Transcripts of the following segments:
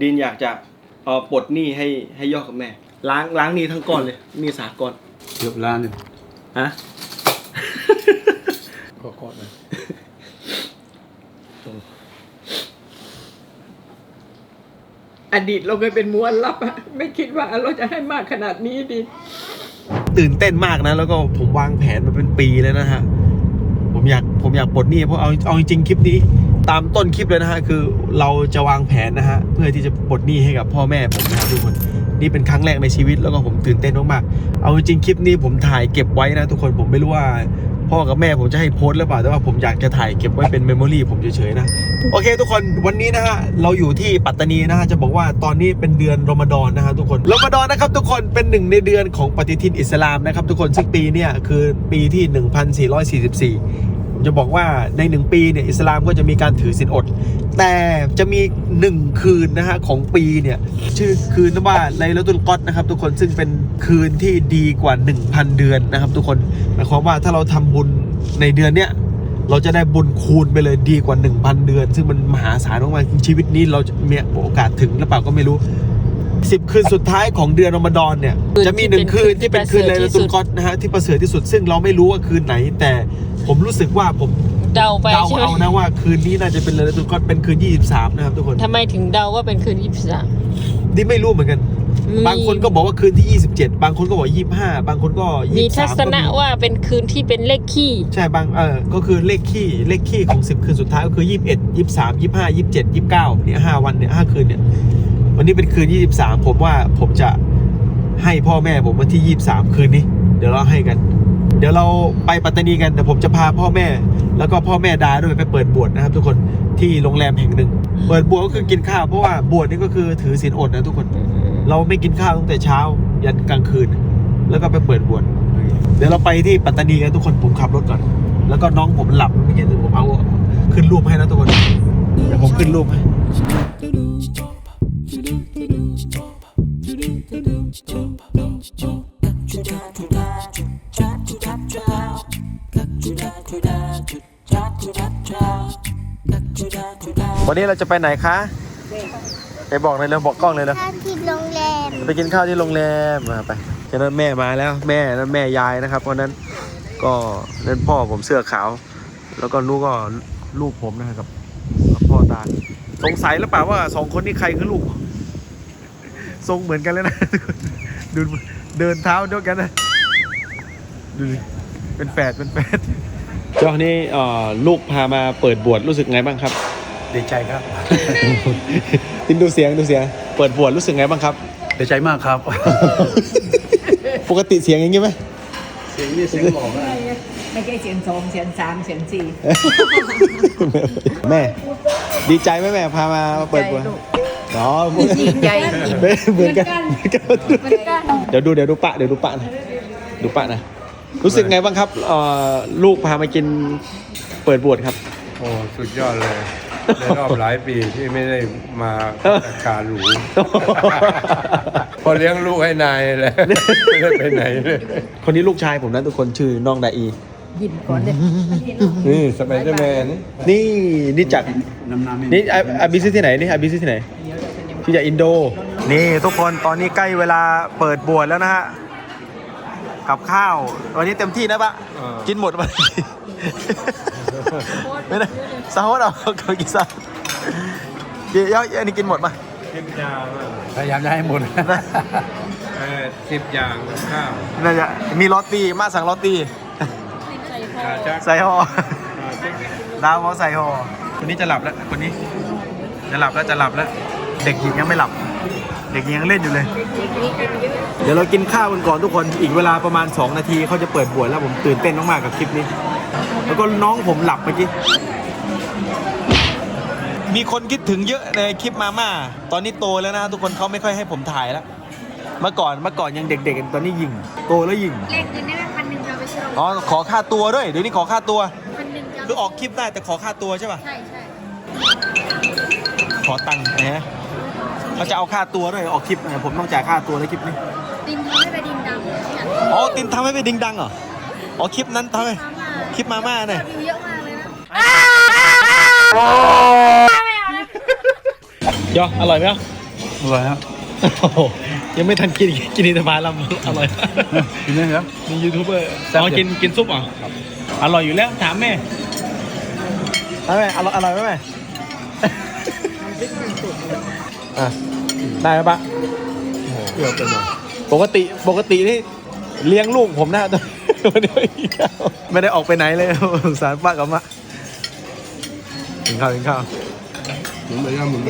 ดินอยากจะเอ่อปลดหนี้ให้ให้ยอดกับแม่ ล้างล้างหนี้ทั้งก้อนเลยหนี้สากลเกือบล้านหนึ่งฮะ ก็ก็เลยอดีตเราเคยเป็นมวลลับอะไม่คิดว่าเราจะให้มากขนาดนี้ดิ ตื่นเต้นมากนะ แล้วก็ผมวางแผนมาเป็นปีแล้วนะฮะ ผมอยากผมอยากปลดหนี้เพราะเอาเอาจริงๆคลิปนี้ ตามต้นคลิปเลยนะฮะคือเราจะวางแผนนะฮะเพื่อที่จะปลดหนี้ให้กับพ่อแม่ผมนะครับทุกคนนี่เป็นครั้งแรกในชีวิตแล้วก็ผมตื่นเต้นมากๆเอาจริงคลิปนี้ผมถ่ายเก็บไว้นะ ทุกคนผมไม่รู้ว่าพ่อกับแม่ผมจะให้โพสหรือเปล่าแต่ว่าผมอยากจะถ่ายเก็บไว้เป็นเมมโมรีผมเฉยๆนะโอเค ทุกคนวันนี้นะฮะเราอยู่ที่ปัตตานีนะฮะจะบอกว่าตอนนี้เป็นเดือนรอมฎอนนะฮะทุกคนรอมฎอนนะครับทุกคนเป็นหนึ่งในเดือนของปฏิทินอิสลามนะครับทุกคนซึ่งปีเนี่ยคือปีที่ 1444 จะบอกว่าในหนึ่งปีเนี่ยอิสลามก็จะมีการถือศีลอด แต่จะมีหนึ่งคืนนะฮะของปีเนี่ยชื่อคืนว่าไลลาตุลกอดนะครับทุกคนซึ่งเป็นคืนที่ดีกว่า 1,000 เดือนนะครับ ทุกคนหมายความว่าถ้าเราทำบุญในเดือนเนี้ยเราจะได้บุญคูณไปเลยดีกว่า 1,000 เดือน ซึ่งมันมหาศาลมากๆชีวิตนี้เราจะมีโอกาสถึงหรือเปล่าก็ไม่รู้10คืนสุดท้ายของเดือนรอมฎอนเนี่ย จะมีหนึ่งคืนที่เป็นคืนเลยตุดลกอดนะฮะที่ประเสริฐที่สุดซึ่งเราไม่รู้ว่าคืนไหนแต่ ผมรู้สึกว่าผมเดาไปเดาใช่ไหมเอานะว่าคืนนี้น่าจะเป็นเลยตุลกอดเป็นคืน 23 นะครับทุกคน ทำไมถึงเดาว่าเป็นคืนยี่สิบสาม นี่ไม่รู้เหมือนกัน บางคนก็บอกว่าคืนที่ 27 บางคนก็บอก25 บางคนก็23มีทัศนะก็มีว่าเป็นคืนที่เป็นเลขขี้ ใช่บางเออก็คือเลขขี้เลขขี้ของ 10 คืนสุดท้ายก็คือ 21 23 25 27 29เนี่ย5วันเนี่ย5คืนเนี่ยวันนี้เป็นคืน 23 ผมว่าผมจะให้พ่อแม่ผมวันที่ 23 คืนนี้ เดี๋ยวเราให้กัน เดี๋ยวเราไปปัตตานีกันแต่ผมจะพาพ่อแม่ แล้วก็พ่อแม่ดาด้วยไปเปิดบวชนะครับ ทุกคนที่โรงแรมแห่งหนึ่ง เปิดบวชก็คือกินข้าวเพราะว่าบวชนี่ก็คือถือศีลอดนะทุกคน เราไม่กินข้าวตั้งแต่เช้า ยันกลางคืน แล้วก็ไปเปิดบวชเดี๋ยวเราไปที่ปัตตานีกันทุกคนผมขับรถก่อน แล้วก็น้องผมหลับไม่อกี้ผมเอาขึ้นรูปให้นะทุกคนเดี๋ยวผมขึ้นรูปให้ วันนี้เราจะไปไหนคะ ไปบอกเลยเร็วบอกกล้องเลยเร็วข้าวที่โรงแรมไปกินข้าวที่โรงแรมมาไปแค่นั้นแม่มาแล้วแม่นั้นแม่ยายนะครับเพราะนั้นก็นั่นพ่อผมเสื้อขาว แล้วก็นู้นก็ลูกผมนะครับกับพ่อตาสงสัยหรือเปล่าว่าสองคนนี้ใครคือลูก ทรงเหมือนกันเลยนะดูเดินเท้าเดียวกันนะดูดิเป็นแฝดเป็นแฝดเจ้านี้เอ่อลูกพามาเปิดบวชรู้สึกไงบ้างครับ ดีใจครับ ตินดูเสียงดูเสียง เปิดบวชรู้สึกไงบ้างครับ ดีใจมากครับ ปกติเสียงอย่างนี้ไหมเสียงนี่เสียงหล่อมากไม่ใช่เสียงสองเสียงสามเสียงสี่แม่ ดีใจไหมแม่พามาเปิดบวชอ๋อดีใจเหมือนกันเดี๋ยวดูเดี๋ยวดูปะเดี๋ยวดูปะนะดูปะนะรู้สึกไงบ้างครับเอ่อลูกพามากินเปิดบวชครับ โอ้ สุดยอดเลย ในรอบหลายปีที่ไม่ได้มาอาคารหรู พอเลี้ยงลูกให้นายเลยไม่ได้ไปไหนเลย คนนี้ลูกชายผมนะทุกคนชื่อน้องดาอียินก่อนเลยนี่สไปเดอร์แมนนี่นี่จากน้ำน้ำนี่อาอาบิซื้อที่ไหนนี่อาบิซื้อที่ไหนที่จากอินโด นี่ทุกคนตอนนี้ใกล้เวลาเปิดบวชแล้วนะฮะกับข้าว วันนี้เต็มที่นะปะกินหมดไป ไม่ได้ซาฮดเอาเขากินซาเดี๋ยวอันนี้กินหมดปะสิบอย่างอะพยายามจะให้หมด เออสิบอย่างกับข้าวน่าจะมีโรตีมาสั่งโรตีชาจักใส่ห่อชาจักดาวเขาใส่ห่อคนนี้จะหลับแล้วคนนี้ จะหลับแล้วจะหลับแล้ว เด็กหญิงยังไม่หลับ เด็กหญิงยังเล่นอยู่เลย เดี๋ยวเรากินข้าวกันก่อนทุกคนอีกเวลาประมาณ 2 นาทีเขาจะเปิดบวชแล้วผมตื่นเต้นมากๆกับคลิปนี้ แล้วก็น้องผมหลับเมื่อกี้มีคนคิดถึงเยอะในคลิปมาม่าตอนนี้โตแล้วนะทุกคนเขาไม่ค่อยให้ผมถ่ายแล้วเมื่อก่อนเมื่อก่อนยังเด็ก ๆ ตอนนี้ยิงโตแล้วยิงเลขเงินได้ไหมพันหนึ่งเราไปฉลองอ๋อขอค่าตัวด้วยเดี๋ยวนี้ขอค่าตัวพันหนึ่งจะคือออกคลิปได้แต่ขอค่าตัวใช่ป่ะใช่ใช่ขอตังค์นะฮะ เขาจะเอาค่าตัวด้วยออกคลิปนะผมต้องจ่ายค่าตัวแล้วคลิปนี้ดินทำให้ไปดินดำเนี่ยอ๋อตินทำให้ไปดิงดังเหรออ๋อคลิปนั้นทำให้ทำมาคลิปมาม่าเนี่ย วิวเยอะมากเลยนะยออร่อยไหมอะอร่อยครับโอ้โหยังไม่ทันกินกินอินทผลัมอร่อยกินไหมครับ มียูทูบเบอร์แซ่บอ๋อเลยกินกินซุปเหรออร่อยอยู่แล้วถามแม่ถามแม่อร่อยอร่อยไหมแม่ อะได้ไหมปะเปรี้ยวไปหน่อยปกติปกตินี่เลี้ยงลูกผมนะวันนี้ไม่กินข้าวไม่ได้ออกไปไหนเลยสงสารป้ากับมะกินข้าวกินข้าวหมุนไปย่าหมุนไป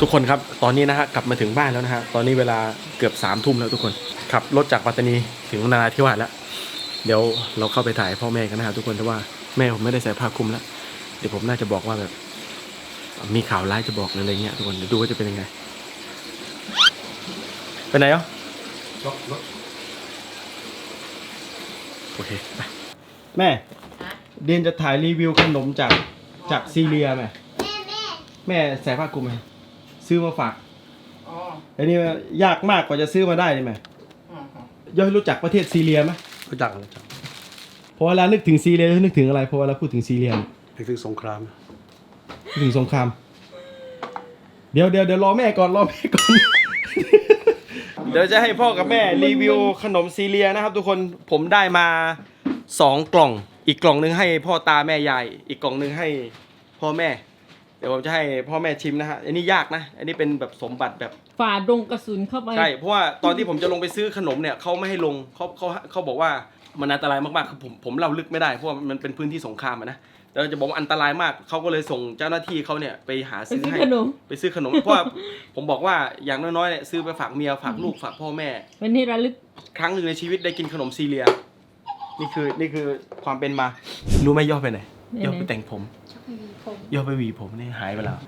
ทุกคนครับตอนนี้นะฮะกลับมาถึงบ้านแล้วนะฮะตอนนี้เวลาเกือบสามทุ่มแล้วทุกคนขับรถจากปัตตานีถึงนราธิวาสแล้ว เดี๋ยวเราเข้าไปถ่ายพ่อแม่กันนะฮะทุกคนเพราะว่าแม่ผมไม่ได้ใส่ผ้าคลุมแล้วเดี๋ยวผมน่าจะบอกว่าแบบ มีข่าวร้ายจะบอกหรืออะไรเงี้ยทุกคนเดี๋ยวดูว่าจะเป็นยังไงไปไหนอะโอเคไปแม่เดียนจะถ่ายรีวิวขนมจากจากซีเรียแม่แม่ใส่ผ้าคลุมไหมซื้อมาฝากอ๋ออันนี้ยากมากกว่าจะซื้อมาได้เลยไหมย่อยรู้จักประเทศซีเรียไหมรู้จักรู้จักพอเวลานึกถึงซีเรียนึกถึงอะไรพอเวลาพูดถึงซีเรียนี่คือสงคราม นึกถึงสงคราม เดี๋ยวเดี๋ยวเดี๋ยวรอแม่ก่อนรอแม่ก่อน เดี๋ยวจะให้พ่อกับแม่รีวิวขนมซีเรียนะครับ ทุกคนผมได้มาสองกล่อง อีกกล่องหนึงให้พ่อตาแม่ยายอีกกล่องหนึงให้พ่อแม่ เดี๋ยวผมจะให้พ่อแม่ชิมนะฮะอันนี้ยากนะ อันนี้เป็นแบบสมบัติแบบ ฝ่าดงกระสุนเข้าไป ใช่ เพราะว่าตอนที่ผมจะลงไปซื้อขนมเนี่ยเขาไม่ให้ลงเขาเขาเขาบอกว่ามันอันตรายมากๆคือผมผมเล่าลึกไม่ได้เพราะว่ามันเป็นพื้นที่สงครามอะนะ แต่เราจะบอกว่าอันตรายมากเขาก็เลยส่งเจ้าหน้าที่เขาเนี่ยไปหาไปซื้อซื้อให้ขนม ไปซื้อขนม เพราะว่าผมบอกว่าอย่างน้อยๆเนี่ยซื้อไปฝากเมียฝากลูกฝากพ่อแม่วันนี้ระลึกครั้งหนึ่งในชีวิตได้กินขนมซีเรีย นี่คือนี่คือความเป็นมา รู้ไหมย่อไปไหนย่อไปแต่งผมย่อไปหวีผมนี่หายไปแล้ว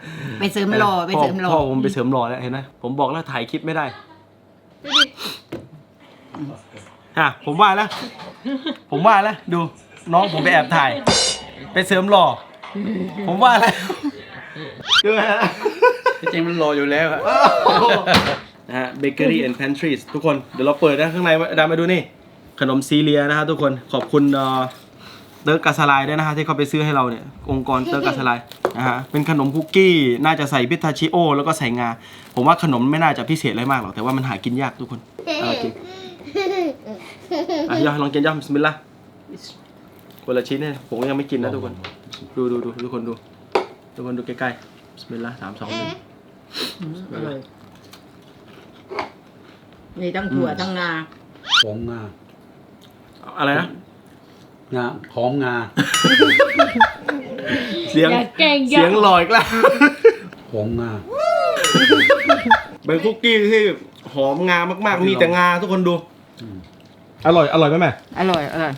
ไปเสริมหล่อไปเสริมหล่อพ่อผมไปเสริมหล่อแล้วเห็นไหมผมบอกแล้วถ่ายคลิปไม่ได้อะผมว่าแล้ว ผมว่าแล้วดูน้องผมไปแอบถ่าย ไปเสริมหล่อ ผมว่าแล้วดูฮะที่จริงมันรออยู่แล้วครับนะฮะเบเกอรี่แอนด์แพนทรีทุกคนเดี๋ยวเราเปิดนะข้างในดามาดูนี่ ขนมซีเรียนะฮะทุกคนขอบคุณเอ่อเติร์กกาสลายด้วยนะฮะที่เขาไปซื้อให้เราเนี่ย องค์กรเติร์กกาสลายนะฮะเป็นขนมคุกกี้น่าจะใส่พิทาชิโอ แล้วก็ใส่งา ผมว่าขนมไม่น่าจะพิเศษอะไรมากหรอกแต่ว่ามันหากินยากทุกคนเอากินอะย่อลองกินย่อบิสมิลลาห์ คนละชิ้นเนี่ยผมยังไม่กินนะทุกคน ดูดูดูทุกคนดู ทุกคนดูใกล้ๆบิสมิลลาห์สามสองหนึ่งอร่อยนี่ทั้งถั่วทั้งงาหอมงาอะไรนะ งาหอมงา เสียงอย่าแกล้งย่าเสียงหลอยกแล้วหอมงาเป็นคุกกี้ที่หอมงามาก ๆ มีแต่งาทุกคนดูอืมอร่อย อร่อยไหมแม่ อร่อย อร่อย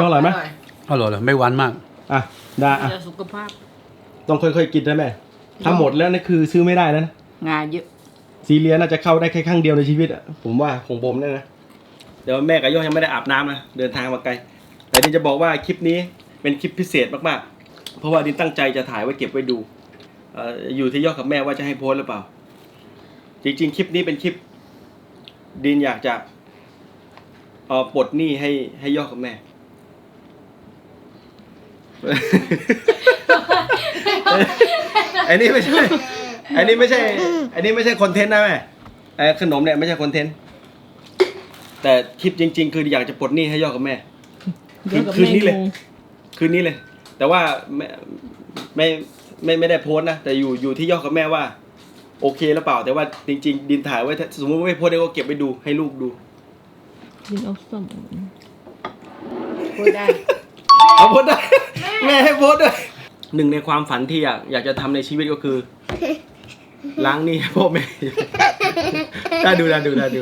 ย่ออร่อยไหม อร่อยเลยไม่หวานมาก อะได้อะจะสุขภาพต้องค่อยๆกินนะแม่ถ้าหมดแล้วนี่คือซื้อไม่ได้แล้วนะงาเยอะ ซีเรียน่าจะเข้าได้แค่ครั้งเดียวในชีวิตอะผมว่าของผมเนี่ยนะเดี๋ยวแม่กับย่อยังไม่ได้อาบน้ำนะเดินทางมาไกลแต่ดินจะบอกว่าคลิปนี้เป็นคลิปพิเศษมากๆ เพราะว่าดินตั้งใจจะถ่ายไว้เก็บไว้ดูเอ่ออยู่ที่ย่อกับแม่ว่าจะให้โพสต์หรือเปล่า จริงๆ คลิปนี้เป็นคลิปดินอยากจะเออปลดหนี้ให้ให้ย่อกับแม่ อันนี้ไม่ใช่ อันนี้ไม่ใช่ อันนี้ไม่ใช่คอนเทนต์นะแม่ไอ้ขนมเนี่ยไม่ใช่คอนเทนต์ แต่คลิปจริง ๆ คืออยากจะปลดหนี้ให้ย่อกับแม่เดี๋ยวกับคืนแม่นี้เลยงงคืนนี้เลย แต่ว่าไม่ไม่ไม่ไม่ได้โพสต์นะ แต่อยู่อยู่ที่ย่อกับแม่ว่า โอเคหรือเปล่า แต่ว่าจริง ๆ ดินถ่ายไว้ถ้าสมมติว่าไม่โพสต์ก็เก็บไปดูให้ลูกดู กินเอาส้มพูดได้ เอาโพสต์ได้แม่ให้โพสต์ด้วยหนึ่งในความฝันที่อยากอยากจะทำในชีวิตก็คือ ล้างหนี้ให้พ่อแม่ ได้ดูได้ดูได้ดู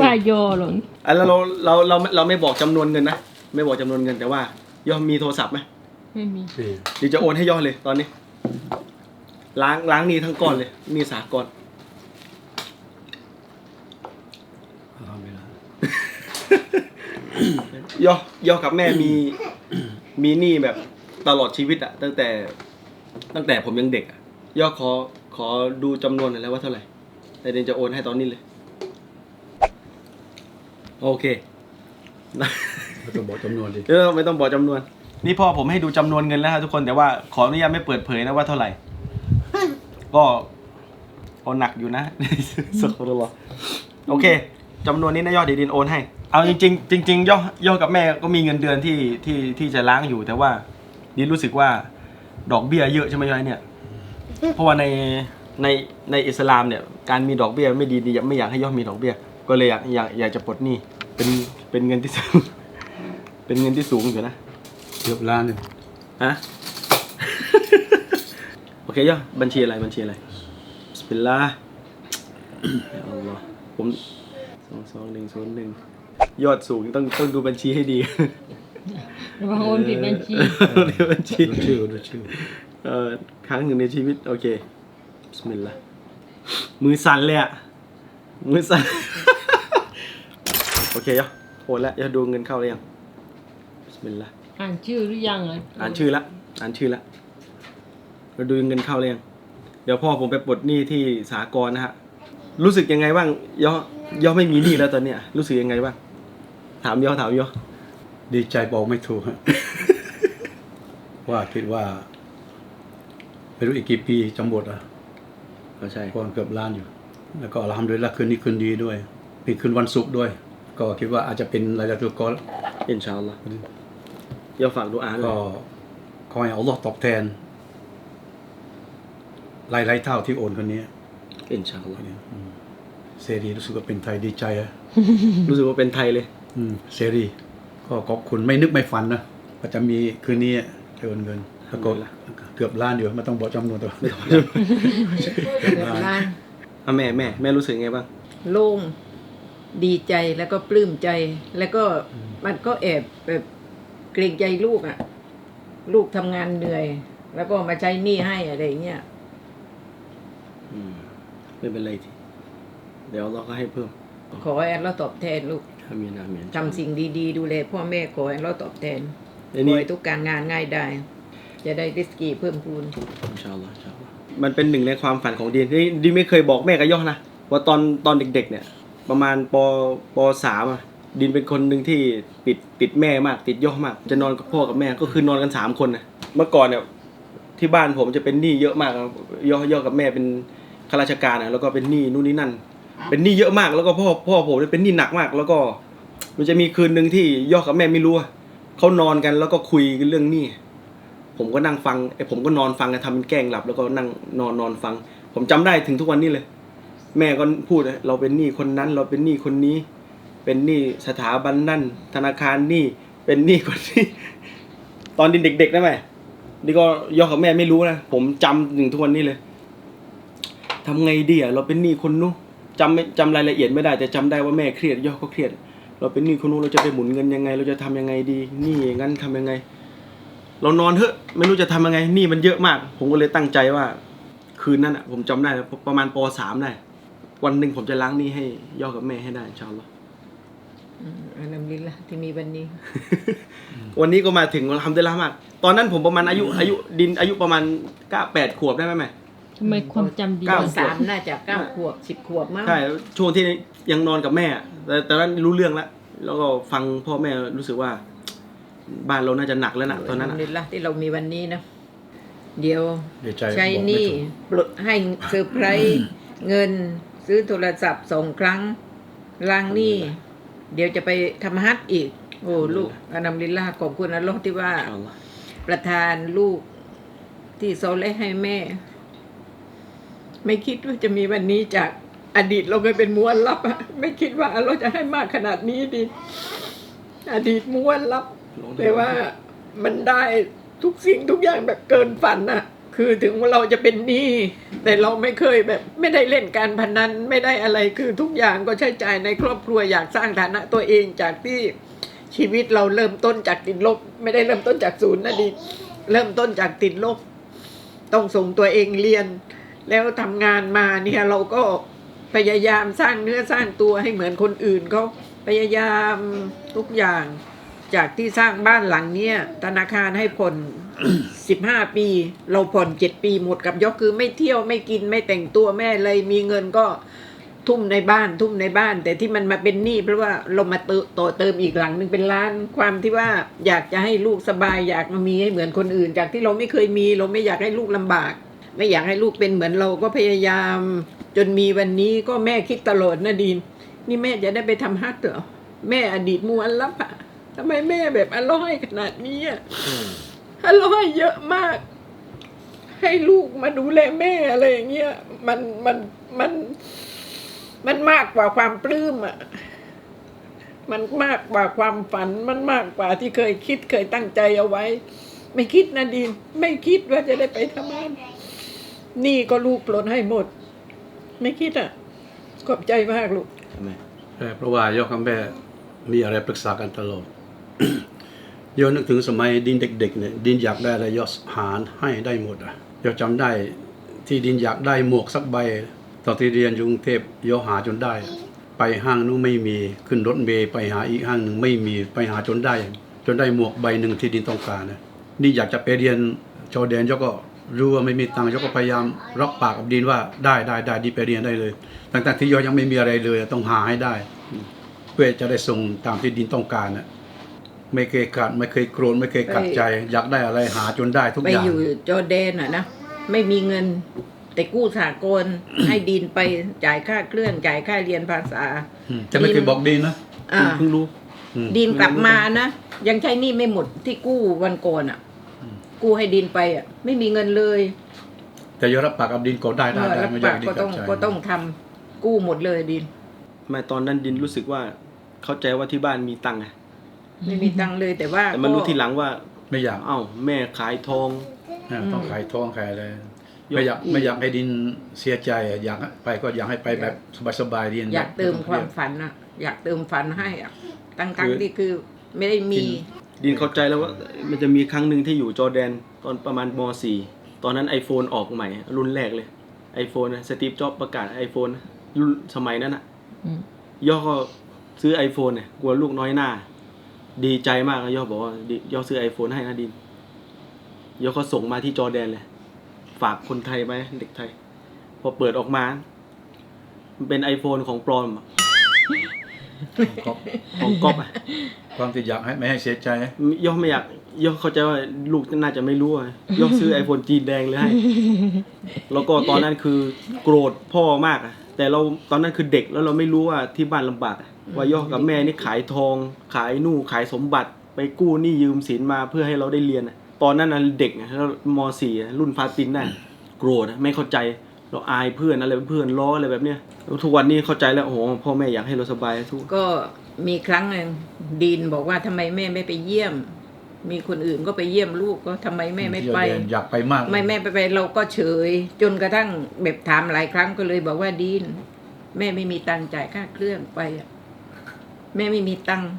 บ้ายอหรออันแล้วเราเราเราเราไม่บอกจำนวนเงินนะ ไม่บอกจำนวนเงินแต่ว่าย่อมมีโทรศัพท์ไหมไม่มีนี่เดี๋ยวจะโอนให้ย่อเลยตอนนี้ ล้างล้างหนี้ทั้งก้อนเลยหนี่สากลทำไม่ได้ ย่อย่อกับแม่มี มีหนี้แบบตลอดชีวิตอะตั้งแต่ ตั้งแต่ผมยังเด็กอะย่อขอขอดูจำนวนหน่อยแล้วว่าเท่าไหร่แต่เดนจะโอนให้ตอนนี้เลย โอเค ไม่ต้องบอกจำนวนดิเออไม่ต้องบอกจำนวน นี่พ่อผมให้ดูจำนวนเงินแล้วฮะทุกคนแต่ว่าขออนุญาตไม่เปิดเผยนะว่าเท่าไหร่โก็โอนหนักอยู่นะสักคนละโอเคจำนวนนี้นายยอดเดยวดินโอนให้ เอาจริงๆจริงๆย่อย่อกับแม่ก็มีเงินเดือนที่ที่ที่จะล้างอยู่แต่ว่าดินรู้สึกว่าดอกเบี้ยเยอะใช่ไหมยายเนี่ย เพราะว่าในในในอิสลามเนี่ยการมีดอกเบี้ยไม่ดีดีไม่อยากให้ย่อมมีดอกเบี้ย ก็เลยอยากอยากอยากจะปลดหนี้เป็นเป็นเงินที่สูง เป็นเงินที่สูงอยู่นะเกือบล้านหนึ่งฮะ โอเคย่อบัญชีอะไรบัญชีอะไรบิสมิลลาห์ ya Allah ผมสองสองหนึ่งศูนย์หนึ่ง ยอดสูงต้องต้องดูบัญชีให้ดีระวังโอนผิดบัญชี ดูบัญชีดูชื่อดูชื่อเอ่อครั้งหนึ่งในชีวิต โอเคบิสมิลลาห์มือสั่นเลยอะมือสั่น โอเคย่อโอนแล้วย่อดูเงินเข้าหรือยังบิสมิลลาห์อ่านชื่อหรือยังอะอ่านชื่อละ อ่านชื่อละเราดูเงินเข้าเลยยังเดี๋ยวพ่อผมไปปลดหนี้ที่สากลนะฮะ รู้สึกยังไงบ้างย่อย่อไม่มีหนี้แล้วตอนเนี้ย รู้สึกยังไงบ้าง ถามย่อถามย่อดีใจบอกไม่ถูกฮะว่าคิดว่าไม่รู้อีกกี่ปีจำบทอะก็ใช่ก่อนเกือบล้านอยู่ แล้วก็อัลฮัมดุลิลละคืนนี้คืนดีด้วยเป็นคืนวันศุกร์ด้วย ก็คิดว่าอาจจะเป็นรายละตุลกอลอินชาอัลลอฮ์ย่อฝากดูอ่านก็ขอให้อัลลอฮ์ตอบแทนหลายๆเท่าที่โอนคนนี้อินชาอัลลอฮ์อืมเสรีรู้สึกว่าเป็นไทยดีใจอะรู้สึกว่าเป็นไทยเลยอืม เสรี ก็ขอบคุณไม่นึกไม่ฝันนะว่าจะมีคืนนี้เกินเงินแล้วก็เกือบล้านอยู่ไม่ต้องบอกจำนวนตัวเกือบล้านอะแม่แม่แม่รู้สึกไงบ้างโล่งดีใจแล้วก็ปลื้มใจ แล้วก็มันก็แอบแบบเกรงใจลูกอะ่ะ ลูกทำงานเหนื่อย แล้วก็มาใช้หนี้ให้อะไรอย่างเงี้ยอืมไม่เป็นไรทีเดี๋ยวเราก็ให้เพิ่ม ขอให้เราตอบแทนลูก อามีนาเมียนทำสิ่งดีๆ ดูแลพ่อแม่ขอให้เราตอบแทนไอ้ขอนี่ให้ทุกการงานง่ายได้ จะได้ริสกีเพิ่มพูนอินชาอัลลอฮ์อินชาอัลลอฮ์มันเป็นหนึ่งในความฝันของดีนนี่ดีไม่เคยบอกแม่กับย่อนะว่าตอนตอนเด็ก ๆ เนี่ย ประมาณปปสามอะดินเป็นคนหนึ่งที่ติดติดแม่มากติดย่อมาก จะนอนกับพ่อกับแม่ก็คือนอนกันสามคนนะเมื่อก่อนเนี่ยที่บ้านผมจะเป็นหนี้เยอะมากครับย่อย่อกับแม่เป็นข้าราชการนะแล้วก็เป็นหนี้นู่นนี่นั่น เป็นหนี้เยอะมากแล้วก็พ่อพ่อผมเนี่ยเป็นหนี้หนักมาก แล้วก็ มันจะมีคืนหนึ่งที่ย่อกับแม่ไม่รู้เขานอนกันแล้วก็คุยกันเรื่องหนี้ผมก็นั่งฟังไอ้ผมก็นอนฟังกันทำเป็นแกล้งหลับ แล้วก็นั่งนอนนอนฟัง ผมจำได้ถึงทุกวันนี้เลย แม่ก็พูดเลยเราเป็นหนี้คนนั้น เราเป็นหนี้คนนี้ เป็นหนี้สถาบันนั่น ธนาคารหนี้เป็นหนี้คนนี้ ตอนเด็กๆนะแม่นี่ก็ย่อกับแม่ไม่รู้นะผมจำถึงทุกวันนี้เลยทำไงดีอะเราเป็นหนี้คนนู้น จำไม่จำรายละเอียดไม่ได้ แต่จำได้ว่าแม่เครียดย่อก็เครียด เราเป็นหนี้คนนู้นเราจะไปหมุนเงินยังไง เราจะทำยังไงดีหนี้อย่างนั้นทำยังไง เรานอนเถอะไม่รู้จะทำยังไงหนี้มันเยอะมาก ผมก็เลยตั้งใจว่า คืนนั้นอะผมจำได้นะประมาณปสามได้ วันหนึ่งผมจะล้างหนี้ให้ย่อกับแม่ให้ได้อินชาอัลลอฮ์อืมอันนั้นลิลละที่มีวันนี้ วันนี้ก็มาถึงทำได้ละมาก ตอนนั้นผมประมาณอายุอายุดินอายุประมาณเก้าแปดขวบได้ไหมแม่ ทำไมความจำดีเก้าปสามน่าจะเก้าขวบสิบขวบมั้งใช่ช่วงที่ยังนอนกับแม่อะแต่แต่นั้นรู้เรื่องแล้วแล้วก็ฟังพ่อแม่รู้สึกว่า บ้านเราน่าจะหนักแล้วนะตอนนั้นอะลิลละที่เรามีวันนี้นะ เดี๋ยวดีใจใช้บอกหไม่นี้ถูกปลดให้เซอร์ไพรส์เงินซื้อโทรศัพท์สองครั้งล้างหนี้ เดี๋ยวจะไปทำฮัทอีก โอ้ลูกอานัมลิลลาห์ขอบคุณอัลลอฮ์ที่ว่าอินชาอัลลอฮ์ประทานลูกที่โซเลให้แม่ ไม่คิดว่าจะมีวันนี้จากอดีตเราเคยเป็นม้วนลับอะไม่คิดว่าเราจะให้มากขนาดนี้ดิอดีตม้วนลับแต่ว่ามันได้ทุกสิ่งทุกอย่างแบบเกินฝันอะคือถึงว่าเราจะเป็นหนี้แต่เราไม่เคยแบบ ไม่ได้เล่นการพนันไม่ได้อะไรคือทุกอย่างก็ใช้จ่ายในครอบครัวอยากสร้างฐานะตัวเองจากที่ชีวิตเราเริ่มต้นจากติดลบ ไม่ได้เริ่มต้นจากศูนย์นะดิเริ่มต้นจากติดลบ ต้องส่งตัวเองเรียน แล้วทำงานมาเนี่ยเราก็พยายามสร้างเนื้อสร้างตัวให้เหมือนคนอื่นเขาพยายามทุกอย่าง จากที่สร้างบ้านหลังเนี้ยธนาคารให้ผ่อนสิบห้าปี เราผ่อนเจ็ดปีหมดกับยกคือไม่เที่ยวไม่กินไม่แต่งตัวแม่เลยมีเงินก็ทุ่มในบ้านทุ่มในบ้าน แต่ที่มันมาเป็นหนี้เพราะว่าเรามาเติต่อเติมอีกหลังหนึ่งเป็นล้านความที่ว่าอยากจะให้ลูกสบายอยากมามีให้เหมือนคนอื่น จากที่เราไม่เคยมี เราไม่อยากให้ลูกลำบาก ไม่อยากให้ลูกเป็นเหมือนเราก็พยายาม จนมีวันนี้ก็แม่คิดตลอดนะดีนนี่แม่จะได้ไปทำฮัทเหรอแม่อดีตมวลลับอะทำไมแม่แบบอร่อยขนาดนี้อะอร่อยเยอะมาก ให้ลูกมาดูแลแม่อะไรอย่างเงี้ยมันมันมัน มันมากกว่าความปลื้มอะมันมากกว่าความฝันมันมากกว่าที่เคยคิดเคยตั้งใจเอาไว้ ไม่คิดนะดีนไม่คิดว่าจะได้ไปทำงาน นี่ก็ลูกปลดให้หมด ไม่คิดอะ ขอบใจมากลูกเออเพราะว่ายอดคำแม่มีอะไรปรึกษากันตลอดยอดนึกถึงสมัยดินเด็กๆเนี่ยดินอยากได้อะไรยอดหารให้ได้หมดอะยอดจำได้ที่ดินอยากได้หมวกสักใบ ตอนที่เรียนอยู่กรุงเทพยอดหาจนได้ ไปห้างนู้นไม่มีขึ้นรถเมย์ไปหาอีกห้างหนึ่งไม่มีไปหาจนได้ จนได้หมวกใบหนึ่งที่ดินต้องการนะนี่อยากจะไปเรียนจอร์แดนยอดก็ รู้ว่าไม่มีตังค์ยอดก็พยายามรับปากกับดินว่าได้ได้ได้ดีไปเรียนได้เลยตั้งแต่ที่ยอดยังไม่มีอะไรเลยต้องหาให้ได้ เพื่อจะได้ส่งตามที่ดินต้องการน่ะไม่เคยขาดไม่เคยโกรธไม่เคยขัดใจ อยากได้อะไรหาจนได้ทุกไปอย่าง อยู่จอร์แดนอะนะไม่มีเงิน แต่กู้สากล ให้ดินไปจ่ายค่าเคลื่อนจ่ายค่าเรียนภาษา อืมจะไม่เคยบอกดินนะอ่า เพิ่งรู้อืมดินกลับมานะ ยังใช้หนี้ไม่หมดที่กู้วันก่อนอะ กู้ให้ดินไปอะ ไม่มีเงินเลยแต่ยอมรับปากกับดินก็ได้ได้ได้รับไม่อยาปากกดินก็ขัต้ดองใจก็ต้องทำกู้หมดเลยดินไม่ตอนนั้นดินรู้สึกว่า เข้าใจว่าที่บ้านมีตังค์ไงไม่มีตังค์เลยแต่ว่าแต่มันรู้ทีหลังว่า ไม่อยากเอ้าแม่ขายทองอ่าต้องขายทองขายอะไรยกไม่อยากไม่อยากให้ดินเสียใจอะอยากไปก็อยากให้ไปแบบสบายๆเรียนอยากเติมความฝันอะอยากเติมฝันให้อะตั้งทั้งที่คือไม่ได้มี ดินเข้าใจแล้วว่ามันจะมีครั้งหนึ่งที่อยู่จอร์แดนตอนประมาณม .4 ตอนนั้น iPhone ออกใหม่ รุ่นแรกเลย iPhone สตีฟจ็อบประกาศ iPhone รุ่นสมัยนั้นอะอืมย่อก็ซื้อ iPhone เนี่ยกลัวลูกน้อยหน้า ดีใจมากอะย่อบอกว่าดิย่อซื้อ iPhone ให้นะดินย่อก็ส่งมาที่จอร์แดนเลย ฝากคนไทยไหมเด็กไทย พอเปิดออกมา มันเป็น iPhone ของปลอม อะก็ของก๊อปอะความที่อยากให้ไม่ให้เสียใจย่อไม่อยากย่อเข้าใจว่าลูกน่าจะไม่รู้อะย่อซื้อ iPhone จีนแดงเลยให้ แล้วก็ตอนนั้นคือโกรธพ่อมากอะแต่เราตอนนั้นคือเด็กแล้วเราไม่รู้ว่าที่บ้านลำบากอะว่าย่อกับแม่นี่ขายทอง ขายนู่นขายสมบัติ ไปกู้หนี้ยืมสินมาเพื่อให้เราได้เรียนอะตอนนั้นนะเด็กอะแล้วมสี่อะรุ่นพาตินน่ะโกรธอะไม่เข้าใจ เราอายเพื่อนอะไรเพื่อนล้ออะไรแบบเนี้ยแล้วทุกวันนี้เข้าใจแล้วโอ้โหพ่อแม่อยากให้เราสบายทุกก็มีครั้งหนึ่งดินบอกว่าทำไมแม่ไม่ไปเยี่ยม มีคนอื่นก็ไปเยี่ยมลูกก็ทำไมแม่ไม่ไป อยากไปมากไม่แม่ไปไปเราก็เฉย จนกระทั่งแบบถามหลายครั้งก็เลยบอกว่าดินแม่ไม่มีตังค์จ่ายค่าเครื่องไปอะแม่ไม่มีตังค์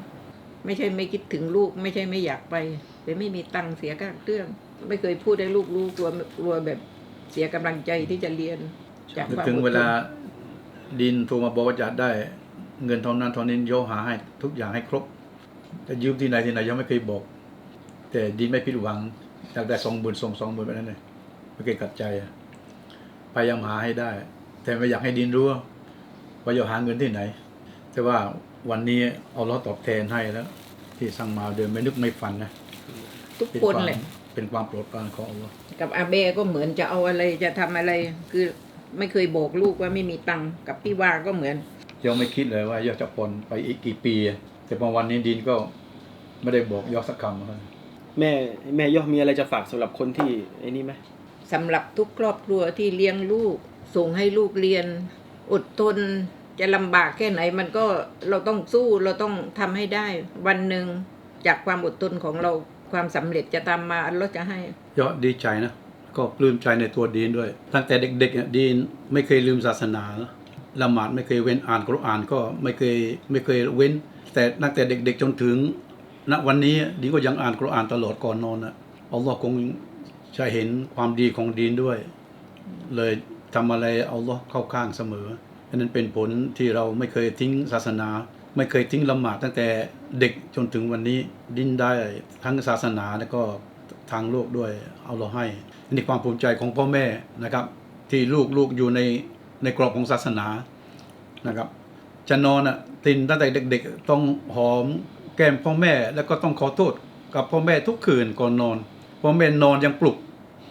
ไม่ใช่ไม่คิดถึงลูก ไม่ใช่ไม่อยากไป แต่ไม่มีตังค์เสียค่าเครื่อง ไม่เคยพูดให้ลูกรู้กลัวกลัวแบบ เสียกำลังใจที่จะเรียนจากนึกความถึงอดทนเวลาดินโทรมาบอกว่าจะได้ เงินเท่านั้นเท่านี้โยหาให้ทุกอย่างให้ครบแต่ยืมที่ไหนที่ไหนยังไม่เคยบอก แต่ดินไม่ผิดหวังอยากได้สองหมื่นส่งสองหมื่นแบบนั้นเลยไม่เคยกัดใจอะพยายามหาให้ได้ แต่ไม่อยากให้ดินรู้ว่าจะหาเงินที่ไหน แต่ว่าวันนี้เอาล้อตอบแทนให้แล้ว ที่สั่งมาเดิมไม่นึกไม่ฝันนะทุกเป็นคนความแหละ เป็นความโปรดปรานของอัลลอฮ์กับอาเบก็เหมือนจะเอาอะไรจะทำอะไร คือไม่เคยบอกลูกว่าไม่มีตังค์กับพี่ว่าก็เหมือน ยังไม่คิดเลยว่ายอดจะปนไปอีกกี่ปี แต่พอวันนี้ดินก็ไม่ได้บอกยอดสักคำเลยแม่แม่ย่อมีอะไรจะฝากสำหรับคนที่ไอ้นี่ไหมสำหรับทุกครอบครัวที่เลี้ยงลูก ส่งให้ลูกเรียน อดทนจะลำบากแค่ไหนมันก็เราต้องสู้เราต้องทำให้ได้ วันหนึ่งจากความอดทนของเรา ความสำเร็จจะตามมาอัลลอฮ์จะให้ยอดดีใจนะก็ปลื้มใจในตัวดีนด้วย ตั้งแต่เด็กๆเนี่ยดีนไม่เคยลืมศาสนานะละหมาดไม่เคยเว้นอ่านกุรอานก็ไม่เคยไม่เคยเว้น แต่ตั้งแต่เด็กๆจนถึงณวันนี้ดีนก็ยังอ่านกุรอานตลอดก่อนนอนนะอัลลอฮ์คงจะเห็นความดีของดีนด้วย เลยทำอะไรอัลลอฮ์เข้าข้างเสมออันนั้นเป็นผลที่เราไม่เคยทิ้งศาสนา ไม่เคยทิ้งละหมาดตั้งแต่ เด็กจนถึงวันนี้ดิ้นได้ทั้งศาสนาแล้วก็ทางโลกด้วยเอาเราให้นี่ความภูมิใจของพ่อแม่นะครับ ที่ลูกลูกอยู่ในในกรอบของศาสนานะครับจะนอนอะตินตั้งแต่เด็ก ๆ ต้องหอมแก้มพ่อแม่แล้วก็ต้องขอโทษกับพ่อแม่ทุกคืนก่อนนอนพ่อแม่นอนยังปลุก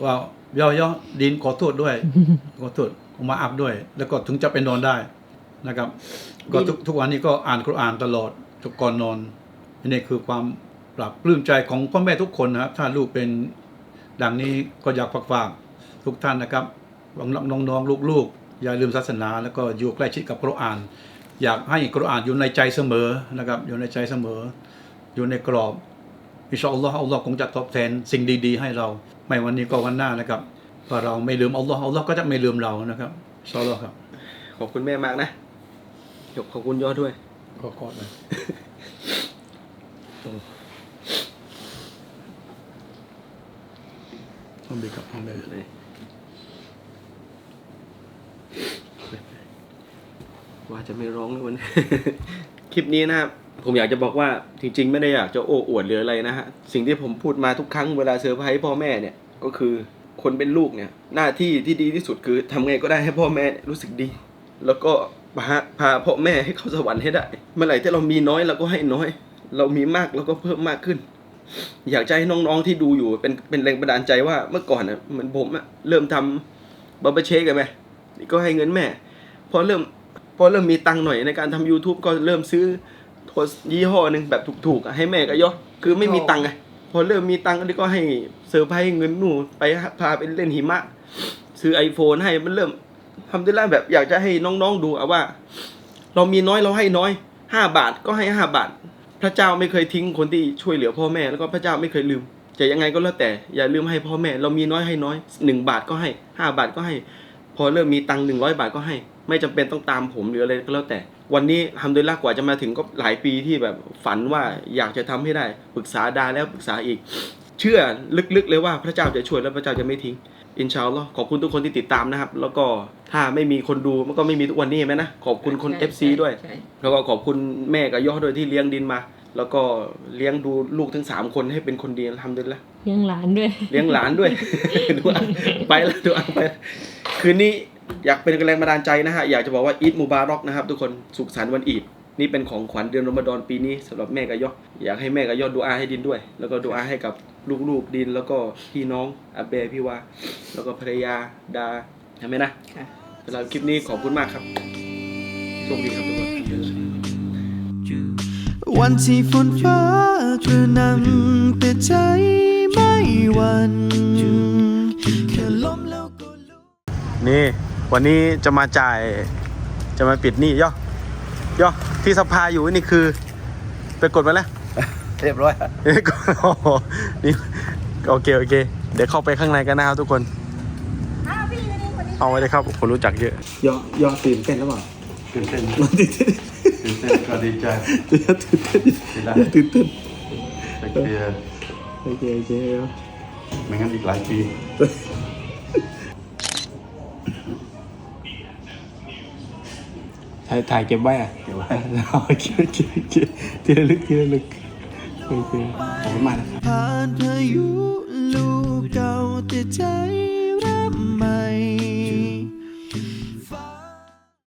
ว่าย่อย่อดินขอโทษด้วยขอโทษอุมาอับด้วย แล้วก็ถึงจะไปนอนได้นะครับ ก็ทุกทุกวันนี้ก็อ่านคุรอานตลอด กก่อนนอนนี่คือความปรับปลื้มใจของพ่อแม่ทุกคนนะครับ ถ้าลูกเป็นดังนี้ก็อยากฝากฝากทุกท่านนะครับน้องน้องๆลูกๆ อย่าลืมศาสนา แล้วก็อยู่ใกล้ชิดกับคุรอาน อยากให้คุรอานอยู่ในใจเสมอนะครับ อยู่ในใจเสมอ อยู่ในกรอบอินชาอัลลอฮ์อัลลอฮ์คงจะตอบแทนสิ่งดี ๆ ให้เรา ไม่วันนี้ก็วันหน้านะครับถ้าเราไม่ลืมอัลลอฮ์อัลลอฮ์ก็จะไม่ลืมเรานะครับอินชาอัลลอฮ์ครับขอบคุณแม่มากนะขอบคุณยอดด้วย ก็กอดเลยต้องบีกับพ่อแม่ว่าจะไม่ร้องเลยวันคลิปนี้นะครับ ผมอยากจะบอกว่าจริง ๆ ไม่ได้อยากจะโอ้อวดหรืออะไรนะฮะ สิ่งที่ผมพูดมาทุกครั้งเวลาเซอร์ไพรส์พ่อแม่เนี่ย ก็คือคนเป็นลูกเนี่ย หน้าที่ที่ดีที่สุดคือทำไงก็ได้ให้พ่อแม่รู้สึกดี แล้วก็ พาพาพ่อแม่ให้เข้าสวรรค์ให้ได้ เมื่อไหร่ที่เรามีน้อยเราก็ให้น้อย เรามีมากเราก็เพิ่มมากขึ้น อยากจะให้น้องๆที่ดูอยู่เป็นเป็นแรงบันดาลใจว่าเมื่อก่อนน่ะเหมือนผมอะเริ่มทำบับเบเชคกันไหมนี่ก็ให้เงินแม่พอเริ่มพอเริ่มมีตังค์หน่อยในการทำ YouTube ก็เริ่มซื้อโทรยี่ห้อหนึ่งแบบถูกๆให้แม่กับยอคือไม่มีตังค์ไงพอเริ่มมีตังค์ก็ให้เซอร์ไพรส์เงินหนูไปพาไปเล่นหิมะ ซื้อ iPhone ให้มันเริ่ม ทำได้แล้วแบบอยากจะให้น้องๆดูอะว่า เรามีน้อยเราให้น้อยห้าบาทก็ให้ห้าบาท พระเจ้าไม่เคยทิ้งคนที่ช่วยเหลือพ่อแม่แล้วก็พระเจ้าไม่เคยลืมจะยังไงก็แล้วแต่อย่าลืมให้พ่อแม่ เรามีน้อยให้น้อยหนึ่งบาทก็ให้ห้าบาทก็ให้ พอเริ่มมีตังค์หนึ่งร้อยบาทก็ให้ ไม่จำเป็นต้องตามผมหรืออะไรก็แล้วแต่ วันนี้ทำโดยลากกว่าจะมาถึงก็หลายปีที่แบบฝันว่าอยากจะทำให้ได้ปรึกษาดาแล้วปรึกษาอีก เชื่อลึกๆเลยว่าพระเจ้าจะช่วยและพระเจ้าจะไม่ทิ้ง อินชาอัลลอฮ์ขอบคุณทุกคนที่ติดตามนะครับ แล้วก็ถ้าไม่มีคนดูมันก็ไม่มีทุกวันนี้เห็นไหมนะขอบคุณคน ใช่ FC ด้วย ใช่แล้วก็ขอบคุณแม่กับย่อด้วยที่เลี้ยงดินมา แล้วก็เลี้ยงดูลูกทั้งสามคนให้เป็นคนดีทำด้วยละเลี้ยงหลานด้วย เลี้ยงหลานด้วย ดูอะไปแล้วดูอะไปแล้วคืนนี้อยากเป็นแรงบันดาลใจนะฮะอยากจะบอกว่าอีดมูบารอกนะครับ ทุกคนสุขสันต์วันอีด นี่เป็นของขวัญเดือนรอมฎอนปีนี้สำหรับแม่กับย่ออยากให้แม่กับย่อดูอาให้ดินด้วย แล้วก็ดูอาให้กับลูกๆดิน แล้วก็พี่น้องอาเบพี่วาแล้วก็ภรรยาดาใช่ไหมนะค่ะสำหรับคลิปนี้ขอบคุณมากครับโชคดีครับทุกคนวันที่ฝนฟ้ากระหนำแต่ใจไม่หวันแค่ล้มแล้วก็ลุกนี่ วันนี้จะมาจ่ายจะมาปิดหนี้ย่อ ย่อที่สภาอยู่นี่คือ ไปกดมาแล้ว เรียบร้อยเอ้ยกดโอ้โหนี่โอเคโอเค เดี๋ยวเข้าไปข้างในกันนะครับทุกคน อ้าวพี่คนนี้คนนี้เอาไว้เลยครับคนรู้จักเยอะย่อย่อตื่นเต้นหรือเปล่าตื่นเต้นตื่นเต้นตื่นเต้นก็ดีใจตื่นเต้นที่ได้ตื่นเต้นไปเคลียร์โอเคโอเคไม่งั้นอีกหลายปี ถ่ายถ่ายเก็บไว้อะเดี๋ยวไว้เก็บเก็บเคทีละลึกทีละลึกโอเคขอบคุณมากนะครับ